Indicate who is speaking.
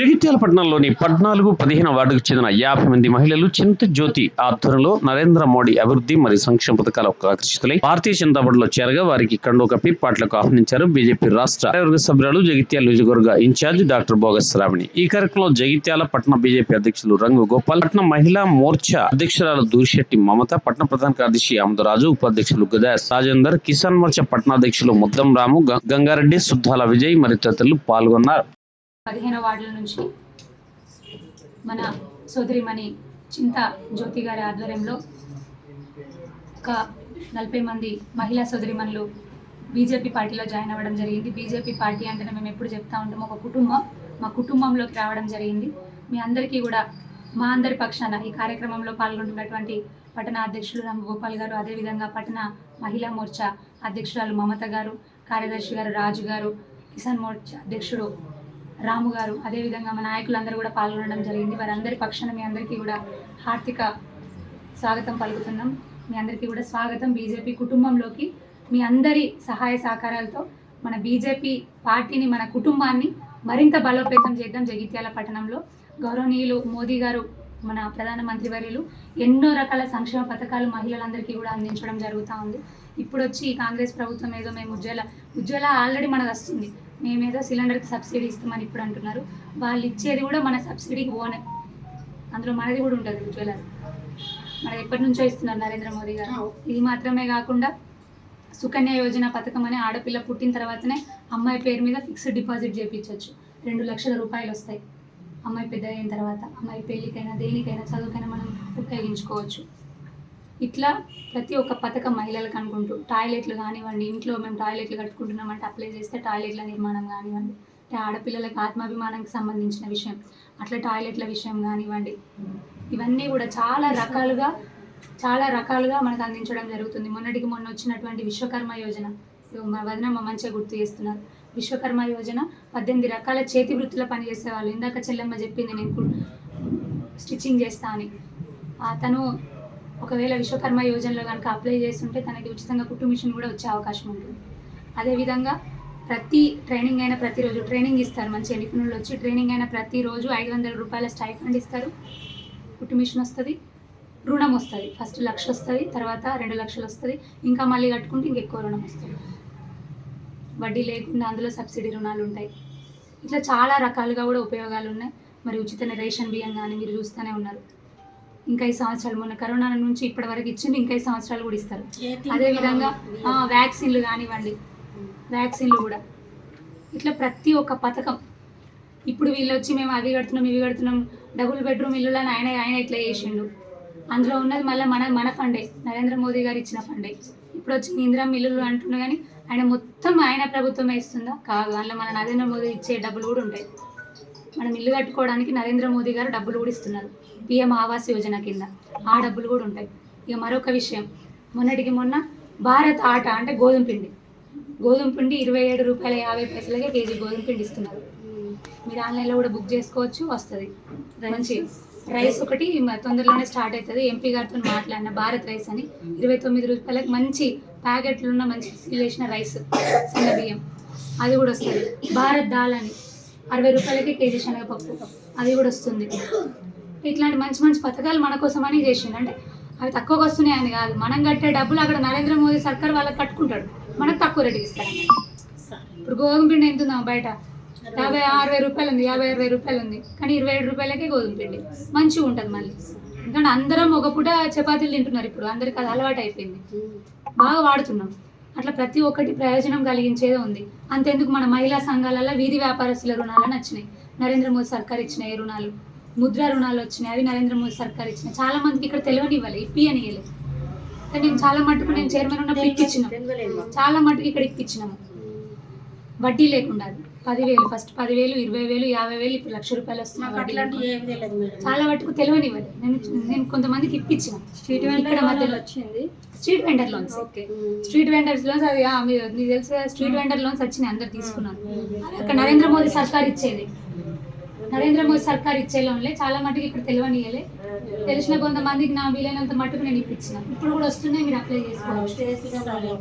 Speaker 1: జగిత్యాల పట్టణంలోని పద్నాలుగు పదిహేను వార్డుకు చెందిన యాభై మంది మహిళలు చింత జ్యోతి ఆధ్వర్యంలో నరేంద్ర మోడీ అభివృద్ధి మరియు సంక్షేమ పథకాలకు ఆకర్షితులై భారతీయ జనతా పార్టీలో చేరగా వారికి కండు కప్పి పాటలకు ఆహ్వానించారు బీజేపీ రాష్ట్ర కార్యవర్గ సభ్యురాలు జగిత్యాల నియోజకవర్గ ఇన్ఛార్జ్ డాక్టర్ బోగస్ శ్రావణి. ఈ కార్యక్రమంలో జగిత్యాల పట్టణ బీజేపీ అధ్యక్షులు రంగు గోపాల్ పట్టణ మహిళా మోర్చా అధ్యక్షురాలు దూరిశెట్టి మమత పట్టణ ప్రధాన కార్యదర్శి అమదరాజు ఉపాధ్యక్షులు గదా రాజేందర్ కిసాన్ మోర్చా పట్టణాధ్యక్షులు ముద్దం రాము గ- గంగారెడ్డి సుద్దాల విజయ్ మరియు తదితరులు పాల్గొన్నారు.
Speaker 2: పదిహేను వార్డుల నుంచి మన సోదరిమణి చింత జ్యోతి గారి ఆధ్వర్యంలో ఒక నలభై మంది మహిళా సోదరిమణులు బీజేపీ పార్టీలో జాయిన్ అవ్వడం జరిగింది. బీజేపీ పార్టీ అంటే మేము ఎప్పుడు చెప్తా ఉంటాం ఒక కుటుంబం. మా కుటుంబంలోకి రావడం జరిగింది. మీ అందరికీ కూడా మా అందరి పక్షాన ఈ కార్యక్రమంలో పాల్గొంటున్నటువంటి పట్టణ అధ్యక్షులు రామ్ గోపాల్ గారు అదేవిధంగా పట్టణ మహిళా మోర్చా అధ్యక్షురాలు మమత గారు కార్యదర్శి గారు రాజు గారు కిసాన్ మోర్చా అధ్యక్షుడు రాము గారు అదేవిధంగా మా నాయకులందరూ కూడా పాల్గొనడం జరిగింది. వారందరి పక్షాన మీ అందరికీ కూడా హార్దిక స్వాగతం పలుకుతున్నాం. మీ అందరికీ కూడా స్వాగతం. బీజేపీ కుటుంబంలోకి మీ అందరి సహాయ సహకారాలతో మన బీజేపీ పార్టీని మన కుటుంబాన్ని మరింత బలోపేతం చేద్దాం జగిత్యాల పట్టణంలో. గౌరవనీయులు మోదీ గారు మన ప్రధానమంత్రి వర్యులు ఎన్నో రకాల సంక్షేమ పథకాలు మహిళలందరికీ కూడా అందించడం జరుగుతూ ఉంది. ఇప్పుడు వచ్చి ఈ కాంగ్రెస్ ప్రభుత్వం ఏదో మేము ఉజ్వల ఉజ్వల ఆల్రెడీ మనది వస్తుంది మేమేదో సిలిండర్కి సబ్సిడీ ఇస్తామని ఇప్పుడు అంటున్నారు. వాళ్ళు ఇచ్చేది కూడా మన సబ్సిడీకి ఓనే. అందులో మనది కూడా ఉంటుంది ఉజ్వల. మనది ఎప్పటి నుంచో ఇస్తున్నారు నరేంద్ర మోదీ గారు. ఇది మాత్రమే కాకుండా సుకన్య యోజన పథకం అని ఆడపిల్ల పుట్టిన తర్వాతనే అమ్మాయి పేరు మీద ఫిక్స్డ్ డిపాజిట్ చేయించవచ్చు రెండు లక్షల రూపాయలు వస్తాయి. అమ్మాయి పెద్ద అయిన తర్వాత అమ్మాయి పెళ్ళికైనా దేనికైనా చదువుకైనా మనం ఉపయోగించుకోవచ్చు. ఇట్లా ప్రతి ఒక్క పథకం మహిళలకు అనుకుంటూ టాయిలెట్లు కానివ్వండి ఇంట్లో మేము టాయిలెట్లు కట్టుకుంటున్నామంటే అప్లై చేస్తే టాయిలెట్ల నిర్మాణం కానివ్వండి అంటే ఆడపిల్లలకు ఆత్మాభిమానానికి సంబంధించిన విషయం అట్లా టాయిలెట్ల విషయం కానివ్వండి. ఇవన్నీ కూడా చాలా రకాలుగా చాలా రకాలుగా మనకు అందించడం జరుగుతుంది. మొన్నటికి మొన్న వచ్చినటువంటి విశ్వకర్మ యోజన వదిన మా వదినమ్మ మంచిగా గుర్తు చేస్తున్నారు. విశ్వకర్మ యోజన పద్దెనిమిది రకాల చేతి వృత్తుల పని చేసేవాళ్ళు. ఇందాక చెల్లెమ్మ చెప్పింది నేను స్టిచ్చింగ్ చేస్తా అని. తను ఒకవేళ విశ్వకర్మ యోజనలో కనుక అప్లై చేస్తుంటే తనకి ఉచితంగా కుట్టు మిషన్ కూడా వచ్చే అవకాశం ఉంటుంది. అదేవిధంగా ప్రతి ట్రైనింగ్ అయినా ప్రతిరోజు ట్రైనింగ్ ఇస్తారు. మంచి నిపుణులు వచ్చి ట్రైనింగ్ అయినా ప్రతిరోజు ఐదు వందల రూపాయల స్టైఫండ్ ఇస్తారు. కుట్టు మిషన్ వస్తుంది రుణం వస్తుంది. ఫస్ట్ లక్ష వస్తుంది తర్వాత రెండు లక్షలు వస్తుంది. ఇంకా మళ్ళీ కట్టుకుంటే ఇంకెక్కువ రుణం వస్తుంది. వడ్డీ లేకుండా అందులో సబ్సిడీ రుణాలు ఉంటాయి. ఇట్లా చాలా రకాలుగా కూడా ఉపయోగాలు ఉన్నాయి. మరి ఉచిత రేషన్ బియ్యం కానీ మీరు చూస్తూనే ఉన్నారు. ఇంకా ఈ సంవత్సరాలు మొన్న కరోనా నుంచి ఇప్పటి వరకు ఇచ్చింది ఇంకా ఈ సంవత్సరాలు కూడా ఇస్తారు. అదేవిధంగా వ్యాక్సిన్లు కానివ్వండి. వ్యాక్సిన్లు కూడా. ఇట్లా ప్రతి ఒక్క పథకం. ఇప్పుడు వీళ్ళు వచ్చి మేము అవి కడుతున్నాం ఇవి కడుతున్నాం డబుల్ బెడ్రూమ్ ఇల్లులని ఆయన ఆయన ఇట్లా చేసిండు. అందులో ఉన్నది మళ్ళీ మన మన ఫండే. నరేంద్ర మోదీ గారు ఇచ్చిన ఫండే. ఇప్పుడు వచ్చి ఇందిరం ఇల్లులు అంటున్నా కానీ ఆయన మొత్తం ఆయన ప్రభుత్వమే ఇస్తుందా? కాదు అందులో మన నరేంద్ర మోదీ ఇచ్చే డబ్బులు కూడా ఉంటాయి. మనం ఇల్లు కట్టుకోవడానికి నరేంద్ర మోదీ గారు డబ్బులు కూడా ఇస్తున్నారు. పిఎం ఆవాస్ యోజన కింద. ఆ డబ్బులు కూడా ఉంటాయి. ఇక మరొక విషయం. మొన్నటికి మొన్న భారత్ ఆట అంటే గోధుమ పిండి. గోధుమ పిండి ఇరవై ఏడు రూపాయల యాభై పైసలకే కేజీ గోధుమ పిండి ఇస్తున్నారు. మీరు ఆన్లైన్లో కూడా బుక్ చేసుకోవచ్చు వస్తుంది. మంచి రైస్ ఒకటి తొందరలోనే స్టార్ట్ అవుతుంది ఎంపీ గారితో మాట్లాడిన భారత్ రైస్ అని ఇరవై తొమ్మిది రూపాయలకు మంచి ప్యాకెట్లు ఉన్న మంచి సీల్ వేసిన రైస్ సన్న బియ్యం. అది కూడా వస్తుంది. భారత్ దాల్ అని. అరవై రూపాయలకి కేజీ శనగపప్పు అది కూడా వస్తుంది. ఇట్లాంటి మంచి మంచి పథకాలు మన కోసమని చేసిండు. అంటే అవి తక్కువకి వస్తున్నాయని కాదు. మనం కట్టే డబ్బులు అక్కడ నరేంద్ర మోదీ సర్కార్ వాళ్ళకి కట్టుకుంటాడు. మనకు తక్కువ రేటుకి ఇస్తాడు. ఇప్పుడు గోధుమ పిండి ఎంత ఉందా బయట? యాభై అరవై రూపాయలు ఉంది యాభై అరవై రూపాయలు ఉంది. కానీ ఇరవై ఏడు రూపాయలకే గోధుమ పిండి. మంచిగా ఉంటుంది మళ్ళీ. ఎందుకంటే అందరం ఒక పూట చపాతీలు తింటున్నారు ఇప్పుడు. అందరికి అది అలవాటు అయిపోయింది. బాగా వాడుతున్నాం. అట్లా ప్రతి ఒక్కటి ప్రయోజనం కలిగించేదే ఉంది. అంతెందుకు మన మహిళా సంఘాలలో వీధి వ్యాపారస్తుల రుణాలని వచ్చినాయి. నరేంద్ర మోదీ సర్కార్ ఇచ్చిన ఏ రుణాలు. ముద్ర రుణాలు వచ్చినాయి. అవి నరేంద్ర మోదీ సర్కార్ ఇచ్చినాయి. చాలా మందికి ఇక్కడ తెలియనివ్వాలి ఇప్పి అని ఇవ్వలేదు కానీ నేను చాలా మటుకు నేను చైర్మన్ ఉన్నప్పుడు ఇప్పించినాం. చాలా మటుకు ఇక్కడ ఇప్పించినాము వడ్డీ లేకుండా. అది. పదివేలు ఫస్ట్ పదివేలు ఇరవై వేలు యాభై వేలు ఇప్పుడు లక్ష రూపాయలు వస్తున్నాయి. చాలా మటుకు తెలియనివ్వదు నేను నేను కొంతమందికి ఇప్పించిన.
Speaker 3: స్ట్రీట్ వెండర్
Speaker 2: మధ్యలో
Speaker 3: వచ్చింది?
Speaker 2: Street vendor loans.
Speaker 3: Okay.
Speaker 2: Street vendors loans అది మీకు తెలుసు స్ట్రీట్ వెండర్ లోన్స్ వచ్చినాయి అందరు తీసుకున్నారు. అది అక్కడ నరేంద్ర మోదీ సర్కార్ ఇచ్చేది. నరేంద్ర మోదీ సర్కార్ ఇచ్చే లోన్లే. చాలా మటుకు ఇక్కడ తెలియనియలే తెలిసిన కొంతమందికి నా వీలైనంత మటుకు నేను ఇప్పించిన. ఇప్పుడు కూడా వస్తున్నాయి మీరు అప్లై చేసుకోవచ్చు.